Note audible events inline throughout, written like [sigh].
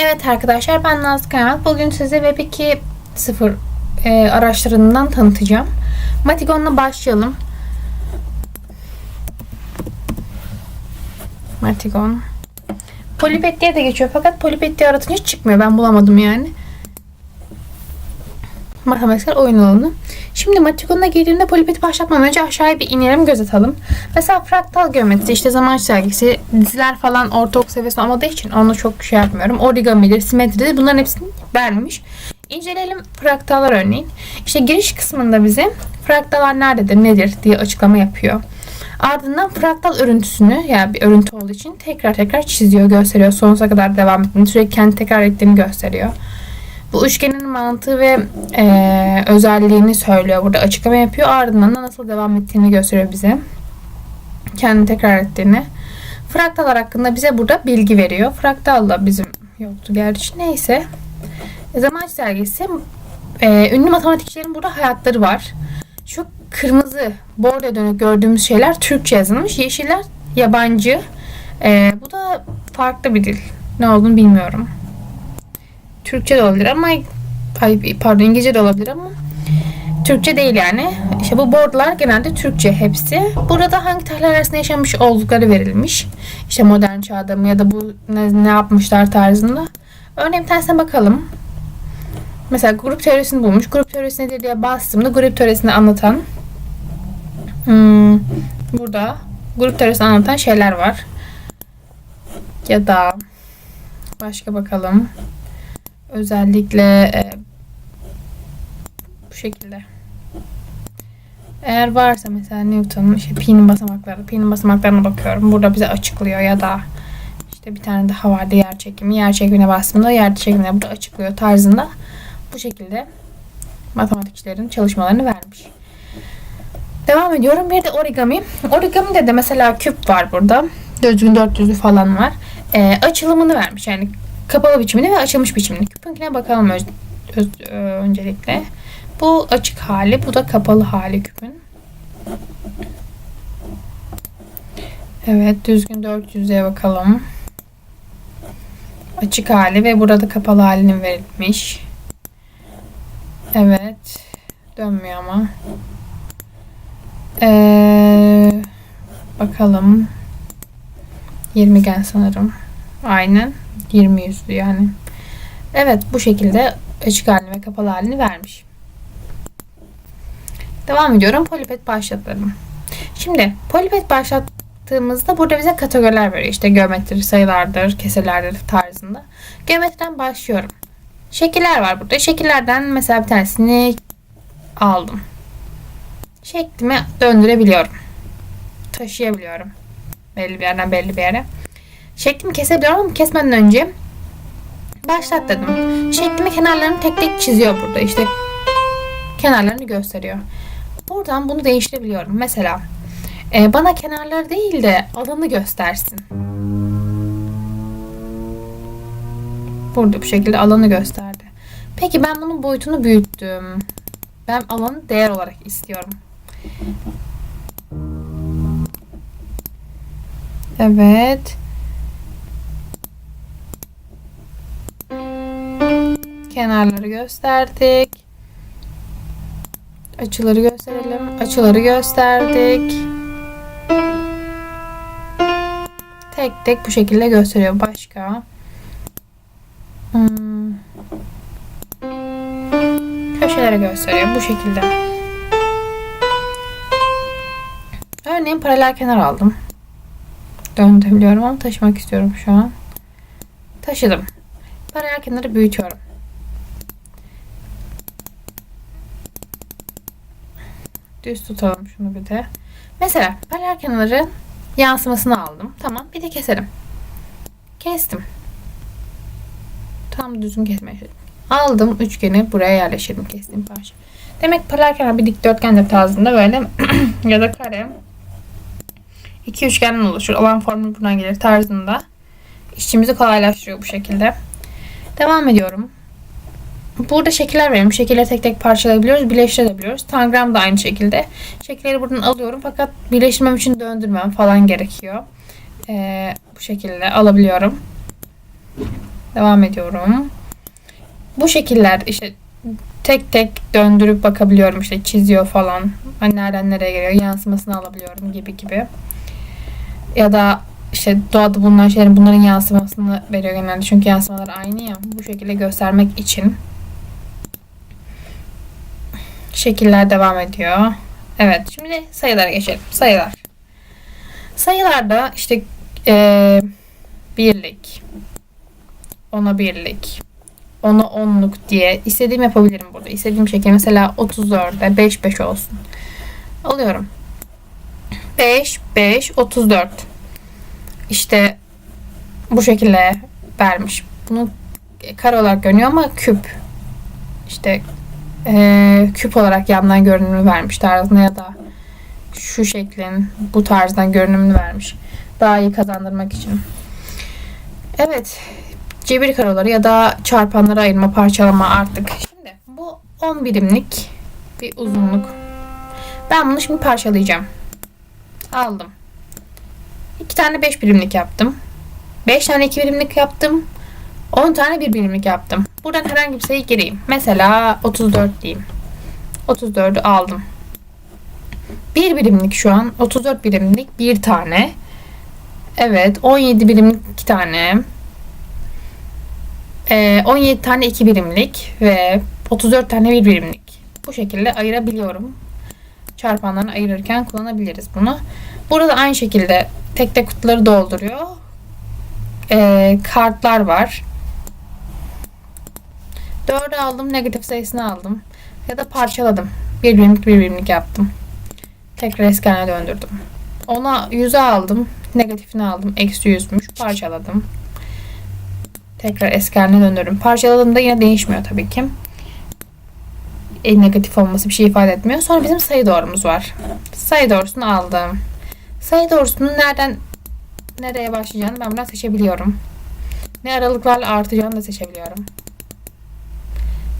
Evet arkadaşlar ben Nazlı Kaymak. Bugün size Web 2.0 e, araçlarından tanıtacağım. Matigon'la başlayalım. Matigon. Polipet diye de geçiyor fakat Polipet diye aratınca çıkmıyor. Ben bulamadım yani. Matematiksel oyun alanı. Şimdi Matigon'a girdiğimde Polipet'i başlatmadan önce aşağıya bir inelim göz atalım. Mesela fraktal geometri, işte zaman çizelgesi, diziler falan ortaokul seviyesi olmadığı için onu çok şey yapmıyorum. Origamidir, simetridir bunların hepsini vermiş. İnceleyelim fraktallar örneğin. İşte giriş kısmında bize fraktallar nerededir, nedir diye açıklama yapıyor. Ardından fraktal örüntüsünü yani bir örüntü olduğu için tekrar tekrar çiziyor, gösteriyor. Sonsuza kadar devam ettiğini, sürekli kendi tekrar ettiğini gösteriyor. Bu üçgenin mantığı ve e, özelliğini söylüyor burada açıklama yapıyor. Ardından da nasıl devam ettiğini gösteriyor bize. Kendi tekrar ettiğini. Fraktallar hakkında bize burada bilgi veriyor. Fraktal da bizim yoktu gerçi. Neyse. Zaman çizelgesi. E, ünlü matematikçilerin burada hayatları var. Şu kırmızı bordo dönük gördüğümüz şeyler Türkçe yazılmış. Yeşiller yabancı. E, bu da farklı bir dil. Ne olduğunu bilmiyorum. Türkçe de olabilir ama ay, pardon İngilizce de olabilir ama Türkçe değil yani. İşte bu boardlar genelde Türkçe hepsi. Burada hangi tarihler arasında yaşamış oldukları verilmiş. İşte modern çağda mı ya da bu ne, ne yapmışlar tarzında. Örneğin bir tanesine bakalım. Mesela grup teorisini bulmuş. Grup teorisi nedir diye bastığımda grup teorisini anlatan hmm, burada grup teorisini anlatan şeyler var. Ya da başka bakalım. Özellikle e, bu şekilde. Eğer varsa mesela Newton'un işte pi'nin basamakları, pi'nin basamaklarına bakıyorum. Burada bize açıklıyor ya da işte bir tane daha vardı yer çekimi. Yer çekimine bastığımda yer çekimine burada açıklıyor tarzında. Bu şekilde matematikçilerin çalışmalarını vermiş. Devam ediyorum. Bir de origami. Origami'de de mesela küp var burada. Düzgün 400'lü falan var. E, açılımını vermiş. Yani kapalı biçimini ve açılmış biçimini. Küpünkine bakalım öz, öz, ö, öncelikle. Bu açık hali, bu da kapalı hali küpün. Evet, düzgün 400'e bakalım. Açık hali ve burada kapalı halinin verilmiş. Evet. Dönmüyor ama. Ee, bakalım. 20 gen sanırım. Aynen. 20 yüzlü yani. Evet bu şekilde açık halini ve kapalı halini vermiş. Devam ediyorum. Polipet başlatalım. Şimdi polipet başlattığımızda burada bize kategoriler veriyor. İşte geometri, sayılardır, keselerdir tarzında. Geometriden başlıyorum. Şekiller var burada. Şekillerden mesela bir tanesini aldım. Şeklimi döndürebiliyorum. Taşıyabiliyorum. Belli bir yerden belli bir yere. Şeklimi kesebiliyorum ama kesmeden önce başlat dedim. Şeklimi kenarlarını tek tek çiziyor burada. İşte kenarlarını gösteriyor. Buradan bunu değiştirebiliyorum. Mesela e, bana kenarları değil de alanı göstersin. Burada bu şekilde alanı gösterdi. Peki ben bunun boyutunu büyüttüm. Ben alanı değer olarak istiyorum. Evet. Kenarları gösterdik. Açıları gösterelim. Açıları gösterdik. Tek tek bu şekilde gösteriyor. Başka. Hmm. Köşelere gösteriyor. Bu şekilde. Örneğin paralel kenar aldım. Döndürebiliyorum ama taşımak istiyorum şu an. Taşıdım. Paralel kenarı büyütüyorum. Düz tutalım şunu bir de. Mesela paralel kenarın yansımasını aldım. Tamam bir de keselim. Kestim. Tam düzgün kesmeye. Aldım üçgeni buraya yerleştirdim kestiğim parça. Demek paralel kenar bir dikdörtgen tarzında böyle [clears throat] ya da kare iki üçgenden oluşur. Olan formül buradan gelir tarzında. İşçimizi kolaylaştırıyor bu şekilde. Devam ediyorum. Burada şekiller veriyorum. Şekilleri tek tek parçalayabiliyoruz. Birleştirebiliyoruz. Tangram da aynı şekilde. Şekilleri buradan alıyorum. Fakat birleştirmem için döndürmem falan gerekiyor. Ee, bu şekilde alabiliyorum. Devam ediyorum. Bu şekiller işte tek tek döndürüp bakabiliyorum işte çiziyor falan. Hani nereden nereye geliyor yansımasını alabiliyorum gibi gibi. Ya da işte doğada bulunan şeylerin bunların yansımasını veriyor genelde. Çünkü yansımalar aynı ya. Bu şekilde göstermek için. Şekiller devam ediyor. Evet şimdi sayılara geçelim. Sayılar. Sayılarda işte eee birlik, ona birlik, ona onluk diye istediğim yapabilirim burada. İstediğim şekilde mesela 34'e 5 5 olsun. Alıyorum. 5 5 34. İşte bu şekilde vermiş. Bunu kare olarak görünüyor ama küp. İşte eee, küp olarak yandan görünümünü vermiş tarzına ya da şu şeklin bu tarzdan görünümünü vermiş. Daha iyi kazandırmak için. Evet. Cebir karoları ya da çarpanlara ayırma, parçalama artık. Şimdi bu 10 birimlik bir uzunluk. Ben bunu şimdi parçalayacağım. Aldım. 2 tane 5 birimlik yaptım. 5 tane 2 birimlik yaptım. 10 tane 1 birimlik yaptım. Buradan herhangi bir sayı gireyim. Mesela 34 diyeyim. 34'ü aldım. 1 birimlik şu an. 34 birimlik bir tane. Evet. 17 birimlik 2 tane. Ee, 17 tane 2 birimlik ve 34 tane 1 birimlik. Bu şekilde ayırabiliyorum. Çarpanlarını ayırırken kullanabiliriz bunu. Burada aynı şekilde tek tek kutuları dolduruyor. Ee, kartlar var. 4'ü aldım. Negatif sayısını aldım. Ya da parçaladım. 1 birimlik 1 birimlik yaptım. Tekrar eskene döndürdüm. Ona 100'e aldım. Negatifini aldım. Eksi 100'müş. Parçaladım. Tekrar eski haline döndürdüm. Parçaladığımda yine değişmiyor tabii ki. En negatif olması bir şey ifade etmiyor. Sonra bizim sayı doğrumuz var. Sayı doğrusunu aldım. Sayı doğrusunun nereden nereye başlayacağını ben buradan seçebiliyorum. Ne aralıklarla artacağını da seçebiliyorum.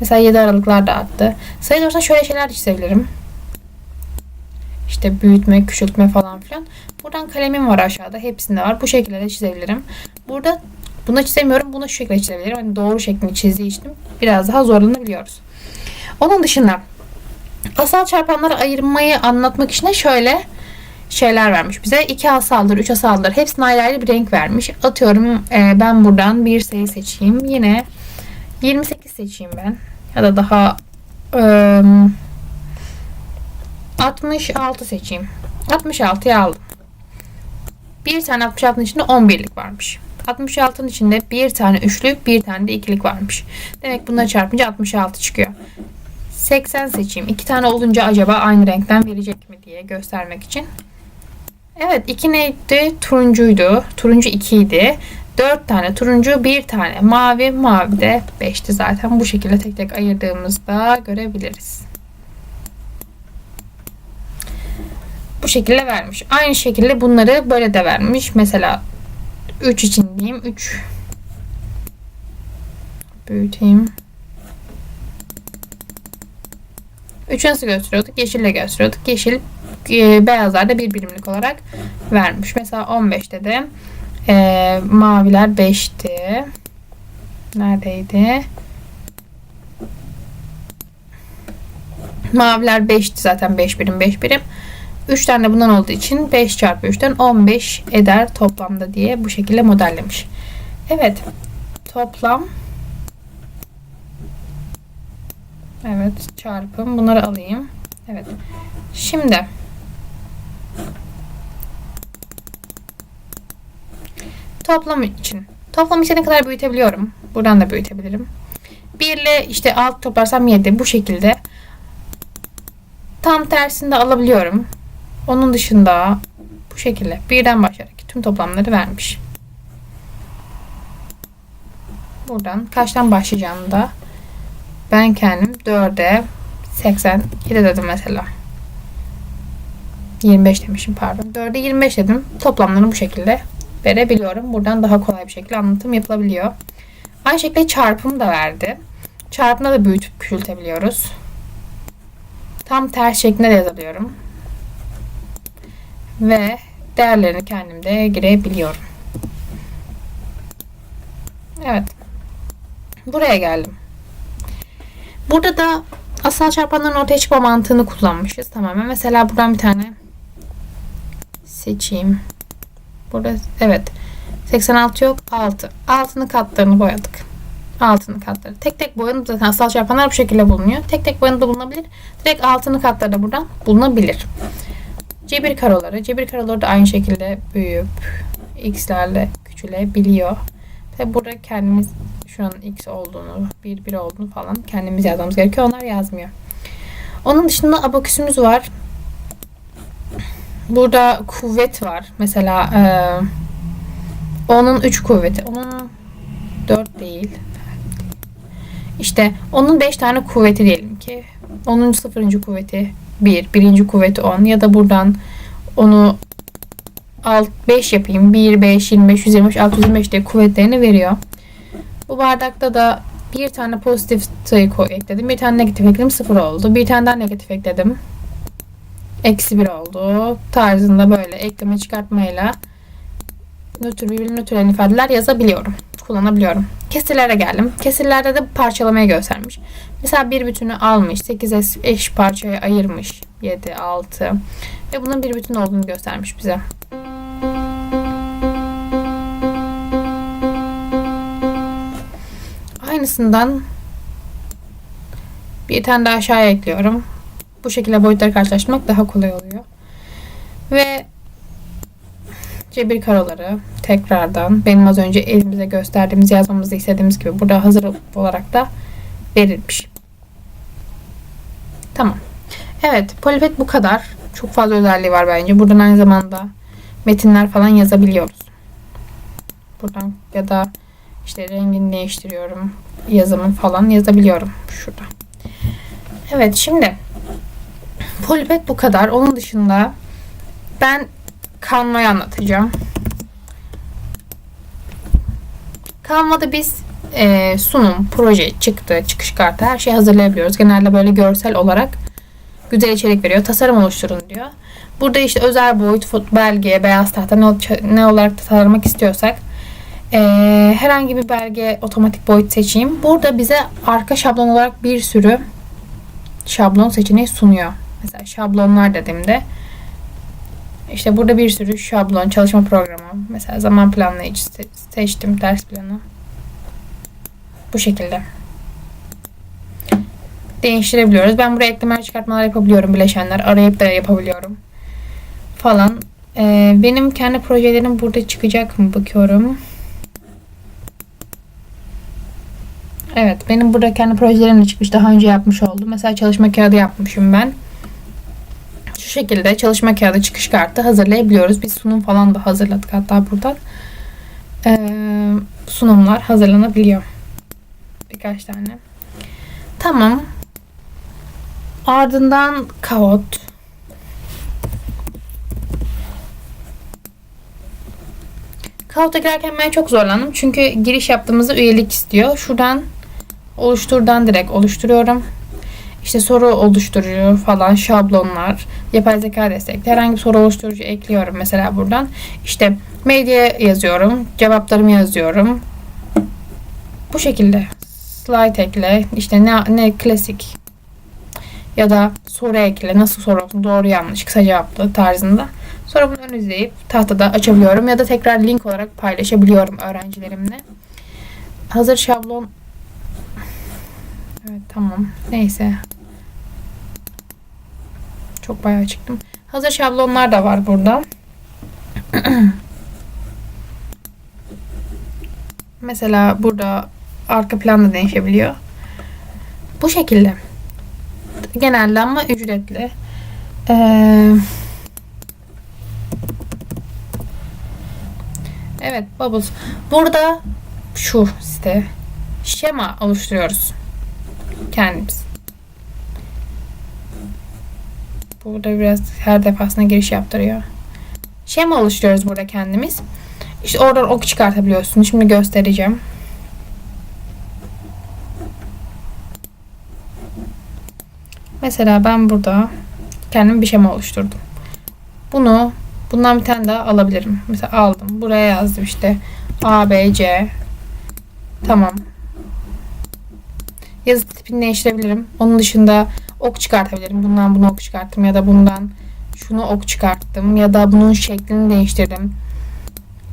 Mesela 7 aralıklar da arttı. Sayı doğrusunda şöyle şeyler çizebilirim. İşte büyütme, küçültme falan filan. Buradan kalemim var aşağıda. Hepsinde var. Bu şekilde de çizebilirim. Burada bunu çizemiyorum. Bunu şu şekilde çizebilirim. Hani doğru şeklini çizdiği için biraz daha zorlanabiliyoruz. Onun dışında asal çarpanları ayırmayı anlatmak için şöyle şeyler vermiş bize. 2 asaldır, 3 asaldır. Hepsine ayrı ayrı bir renk vermiş. Atıyorum e, ben buradan bir sayı seçeyim. Yine 28 seçeyim ben. Ya da daha e, 66 seçeyim. 66'yı aldım. Bir tane 66'nın içinde 11'lik varmış. 66'nın içinde bir tane üçlük, bir tane de ikilik varmış. Demek bunları çarpınca 66 çıkıyor. 80 seçeyim. İki tane olunca acaba aynı renkten verecek mi diye göstermek için. Evet iki neydi? Turuncuydu. Turuncu 2 idi. 4 tane turuncu, bir tane mavi. Mavi de 5'ti zaten. Bu şekilde tek tek ayırdığımızda görebiliriz. Bu şekilde vermiş. Aynı şekilde bunları böyle de vermiş. Mesela 3 için diyeyim. 3 büyüteyim. 3 nasıl gösteriyorduk? Yeşille gösteriyorduk. Yeşil e, beyazlarda bir birimlik olarak vermiş. Mesela 15'te de e, maviler 5'ti. Neredeydi? Maviler 5'ti zaten 5 birim 5 birim. 3 tane bundan olduğu için 5 çarpı 3'ten 15 eder toplamda diye bu şekilde modellemiş. Evet. Toplam Evet çarpım. Bunları alayım. Evet. Şimdi toplam için. Toplam ne kadar büyütebiliyorum? Buradan da büyütebilirim. 1 ile işte alt toplarsam 7 bu şekilde. Tam tersini de alabiliyorum. Onun dışında bu şekilde birden başlayarak tüm toplamları vermiş. Buradan kaçtan başlayacağını da ben kendim 4'e 82 dedim mesela. 25 demişim pardon. 4'e 25 dedim. Toplamlarını bu şekilde verebiliyorum. Buradan daha kolay bir şekilde anlatım yapılabiliyor. Aynı şekilde çarpım da verdi. Çarpımda da büyütüp küçültebiliyoruz. Tam ters şeklinde de yazabiliyorum. Ve değerlerini kendim de girebiliyorum. Evet. buraya geldim. Burada da asal çarpanların ortaya çıkma mantığını kullanmışız tamamen. Mesela buradan bir tane seçeyim. Burada evet 86 yok 6. Altının katlarını boyadık. Altının katları. Tek tek boyanıp zaten asal çarpanlar bu şekilde bulunuyor. Tek tek boyanıp da bulunabilir. Direkt altının katları da buradan bulunabilir. Cebir karoları. Cebir karoları da aynı şekilde büyüyüp x'lerle küçülebiliyor. Ve burada kendimiz şu an x olduğunu, 1 1 olduğunu falan kendimiz yazmamız gerekiyor. Onlar yazmıyor. Onun dışında abaküsümüz var. Burada kuvvet var. Mesela eee onun 3 kuvveti. Onun 4 değil. İşte onun 5 tane kuvveti diyelim ki. Onun 0. kuvveti 1. Birinci kuvveti 10. Ya da buradan onu alt 5 yapayım. 1, 5, 25, 125, 625 diye kuvvetlerini veriyor. Bu bardakta da bir tane pozitif sayı ekledim. Bir tane negatif ekledim. 0 oldu. Bir tane daha negatif ekledim. Eksi 1 oldu. Tarzında böyle ekleme çıkartmayla nötr birbirine nötrlen ifadeler yazabiliyorum. Kullanabiliyorum. Kesirlere geldim. Kesirlerde de parçalamayı göstermiş. Mesela bir bütünü almış. 8 eş- parçaya ayırmış. 7, 6. Ve bunun bir bütün olduğunu göstermiş bize. Aynısından bir tane daha aşağıya ekliyorum. Bu şekilde boyutları karşılaştırmak daha kolay oluyor. Ve cebir karoları tekrardan benim az önce elimize gösterdiğimiz yazmamızı istediğimiz gibi burada hazır olarak da verilmiş. Tamam. Evet polipet bu kadar. Çok fazla özelliği var bence. Buradan aynı zamanda metinler falan yazabiliyoruz. Buradan ya da işte rengini değiştiriyorum. Yazımı falan yazabiliyorum. Şurada. Evet şimdi polipet bu kadar. Onun dışında ben Canva'yı anlatacağım. Canva'da biz e, sunum, proje, çıktı, çıkış kartı her şeyi hazırlayabiliyoruz. Genelde böyle görsel olarak güzel içerik veriyor. Tasarım oluşturun diyor. Burada işte özel boyut, belge, beyaz tahta ne, ne olarak tasarlamak istiyorsak e, herhangi bir belge otomatik boyut seçeyim. Burada bize arka şablon olarak bir sürü şablon seçeneği sunuyor. Mesela şablonlar dediğimde işte burada bir sürü şablon, çalışma programı. Mesela zaman planlayıcı se- seçtim ders planı. Bu şekilde. Değiştirebiliyoruz. Ben buraya eklemeler çıkartmalar yapabiliyorum. Bileşenler arayıp da yapabiliyorum. Falan. Ee, benim kendi projelerim burada çıkacak mı bakıyorum. Evet benim burada kendi projelerim de çıkmış. Daha önce yapmış oldum. Mesela çalışma kağıdı yapmışım ben şu şekilde çalışma kağıdı çıkış kartı hazırlayabiliyoruz. Biz sunum falan da hazırladık hatta buradan. Ee, sunumlar hazırlanabiliyor. Birkaç tane. Tamam. Ardından kağıt. Kağıta girerken ben çok zorlandım. Çünkü giriş yaptığımızda üyelik istiyor. Şuradan oluşturdan direkt oluşturuyorum. İşte soru oluşturucu falan şablonlar, yapay zeka destekli herhangi bir soru oluşturucu ekliyorum mesela buradan. İşte medya yazıyorum, cevaplarımı yazıyorum. Bu şekilde slide ekle, işte ne, ne klasik ya da soru ekle, nasıl soru olsun, doğru yanlış, kısa cevaplı tarzında. Sonra ön izleyip tahtada açabiliyorum ya da tekrar link olarak paylaşabiliyorum öğrencilerimle. Hazır şablon Evet tamam. Neyse. Çok bayağı çıktım. Hazır şablonlar da var burada. [clears throat] Mesela burada arka plan da değişebiliyor. Bu şekilde. Genelde ama ücretli. Ee, evet Bubbles. Burada şu site şema oluşturuyoruz kendimiz. Burada biraz her defasında giriş yaptırıyor. Şema oluşturuyoruz burada kendimiz. İşte oradan ok çıkartabiliyorsun. Şimdi göstereceğim. Mesela ben burada kendim bir şema oluşturdum. Bunu bundan bir tane daha alabilirim. Mesela aldım. Buraya yazdım işte A, B, C. Tamam. yazı tipini değiştirebilirim. Onun dışında ok çıkartabilirim. Bundan buna ok çıkarttım ya da bundan şunu ok çıkarttım ya da bunun şeklini değiştirdim.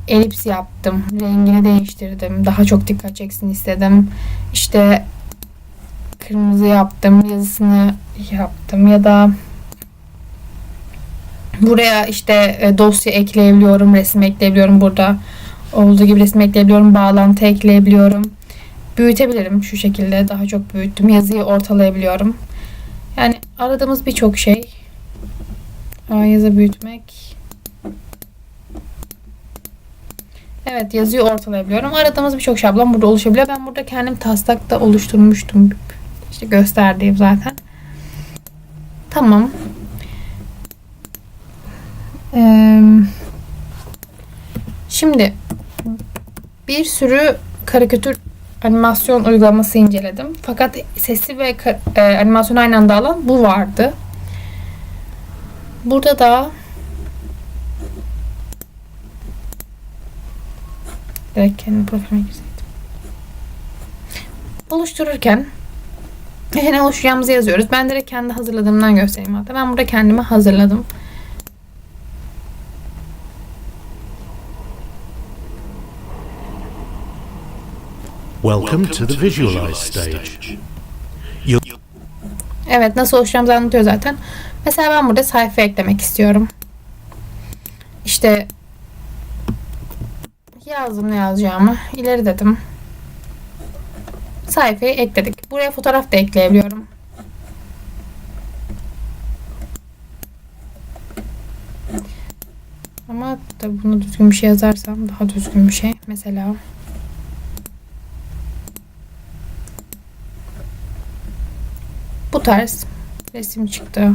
Elips yaptım. Rengini değiştirdim. Daha çok dikkat çeksin istedim. İşte kırmızı yaptım. Yazısını yaptım ya da buraya işte e, dosya ekleyebiliyorum. Resim ekleyebiliyorum burada. Olduğu gibi resim ekleyebiliyorum. Bağlantı ekleyebiliyorum. Büyütebilirim şu şekilde. Daha çok büyüttüm. Yazıyı ortalayabiliyorum. Yani aradığımız birçok şey. Aa, yazı büyütmek. Evet yazıyı ortalayabiliyorum. Aradığımız birçok şablon burada oluşabiliyor. Ben burada kendim taslakta oluşturmuştum. İşte gösterdiğim zaten. Tamam. Ee, şimdi bir sürü karikatür animasyon uygulaması inceledim. Fakat sesi ve e, animasyon aynı anda alan bu vardı. Burada da direkt kendi profilime girseydim. Oluştururken [laughs] ne oluşturacağımızı yazıyoruz. Ben direkt kendi hazırladığımdan göstereyim hatta. Ben burada kendimi hazırladım. Welcome to the visualize stage. Evet nasıl oluşturacağımızı anlatıyor zaten. Mesela ben burada sayfa eklemek istiyorum. İşte yazdım ne yazacağımı. İleri dedim. Sayfayı ekledik. Buraya fotoğraf da ekleyebiliyorum. Ama tabii bunu düzgün bir şey yazarsam daha düzgün bir şey. Mesela bu tarz resim çıktı.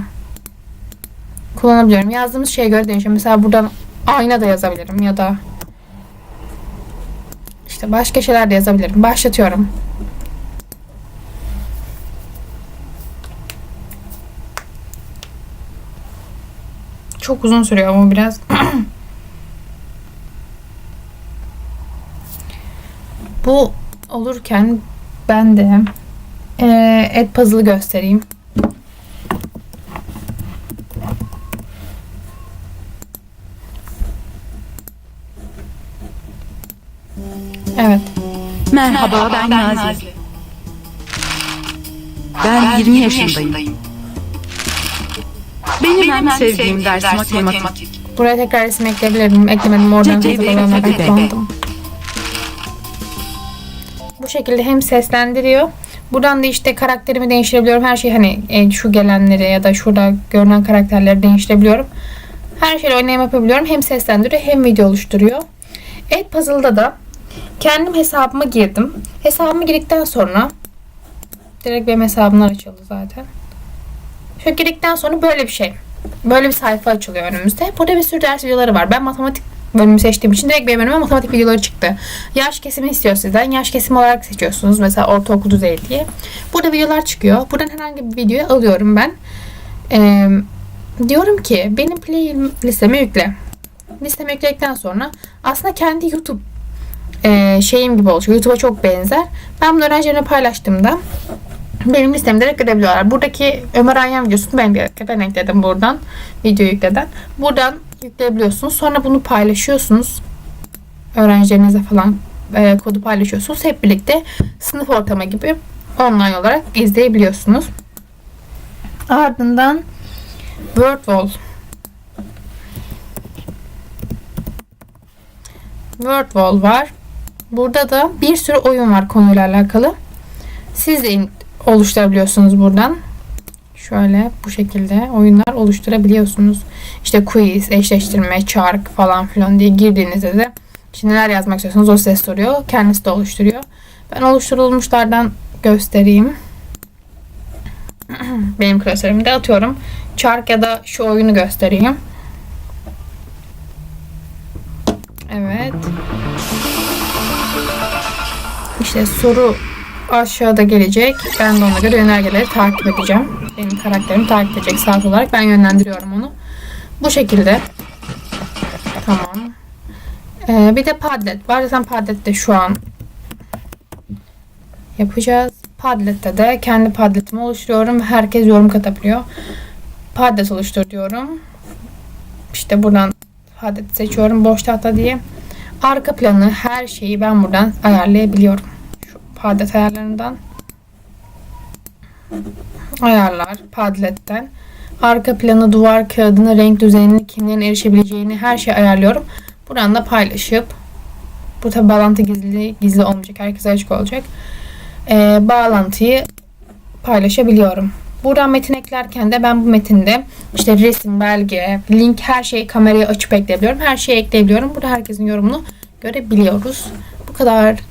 Kullanabiliyorum. Yazdığımız şeye göre değişiyor. Mesela buradan ayna da yazabilirim ya da işte başka şeyler de yazabilirim. Başlatıyorum. Çok uzun sürüyor ama biraz. [clears throat] Bu olurken ben de ee, et puzzle'ı göstereyim. Evet. Merhaba, ben Nazi. Ben 20 yaşındayım. Benim en sevdiğim ders matematik. Buraya tekrar resim ekleyebilirim. Eklemedim oradan bir hazırlanarak fakülte. kullandım. Bu şekilde hem seslendiriyor. Buradan da işte karakterimi değiştirebiliyorum. Her şey hani e, şu gelenleri ya da şurada görünen karakterleri değiştirebiliyorum. Her şeyle oynayım yapabiliyorum. Hem seslendiriyor hem video oluşturuyor. Evet Puzzle'da da kendim hesabıma girdim. Hesabıma girdikten sonra direkt benim hesabımlar açıldı zaten. Şöyle girdikten sonra böyle bir şey. Böyle bir sayfa açılıyor önümüzde. Burada bir sürü ders videoları var. Ben matematik bölümü seçtiğim için direkt benim önüme matematik videoları çıktı. Yaş kesimi istiyor sizden. Yaş kesimi olarak seçiyorsunuz. Mesela ortaokul düzeyi diye. Burada videolar çıkıyor. Buradan herhangi bir videoyu alıyorum ben. Ee, diyorum ki benim play listeme yükle. Listeme yükledikten sonra aslında kendi YouTube e, şeyim gibi olacak. YouTube'a çok benzer. Ben bunu öğrencilerine paylaştığımda benim listemi direkt görebiliyorlar. Buradaki Ömer Ayhan videosunu ben, ben ekledim buradan. Video yükleden. Buradan yükleyebiliyorsunuz. Sonra bunu paylaşıyorsunuz. Öğrencilerinize falan e, kodu paylaşıyorsunuz. Hep birlikte sınıf ortamı gibi online olarak izleyebiliyorsunuz. Ardından WordWall WordWall var. Burada da bir sürü oyun var konuyla alakalı. Siz de oluşturabiliyorsunuz buradan. Şöyle bu şekilde oyunlar oluşturabiliyorsunuz. İşte quiz, eşleştirme, çark falan filan diye girdiğinizde de işte neler yazmak istiyorsanız o size soruyor. Kendisi de oluşturuyor. Ben oluşturulmuşlardan göstereyim. [clears throat] Benim klasörümde atıyorum. Çark ya da şu oyunu göstereyim. Evet. İşte soru aşağıda gelecek. Ben de ona göre yönergeleri takip edeceğim. Benim karakterimi takip edecek saat olarak. Ben yönlendiriyorum onu. Bu şekilde. Tamam. Ee, bir de Padlet var. Zaten Padlet de şu an yapacağız. Padlet'te de kendi Padlet'imi oluşturuyorum herkes yorum katabiliyor. Padlet oluştur diyorum. İşte buradan Padlet seçiyorum boş tahta diye. Arka planı her şeyi ben buradan ayarlayabiliyorum. Şu Padlet ayarlarından. Ayarlar Padlet'ten. Arka planı, duvar kağıdını, renk düzenini, kimlerin erişebileceğini her şeyi ayarlıyorum. Buradan da paylaşıp bu tabi bağlantı gizli gizli olmayacak. Herkese açık olacak. Ee, bağlantıyı paylaşabiliyorum. Buradan metin eklerken de ben bu metinde işte resim, belge, link her şeyi kameraya açıp ekleyebiliyorum. Her şeyi ekleyebiliyorum. Burada herkesin yorumunu görebiliyoruz. Bu kadar.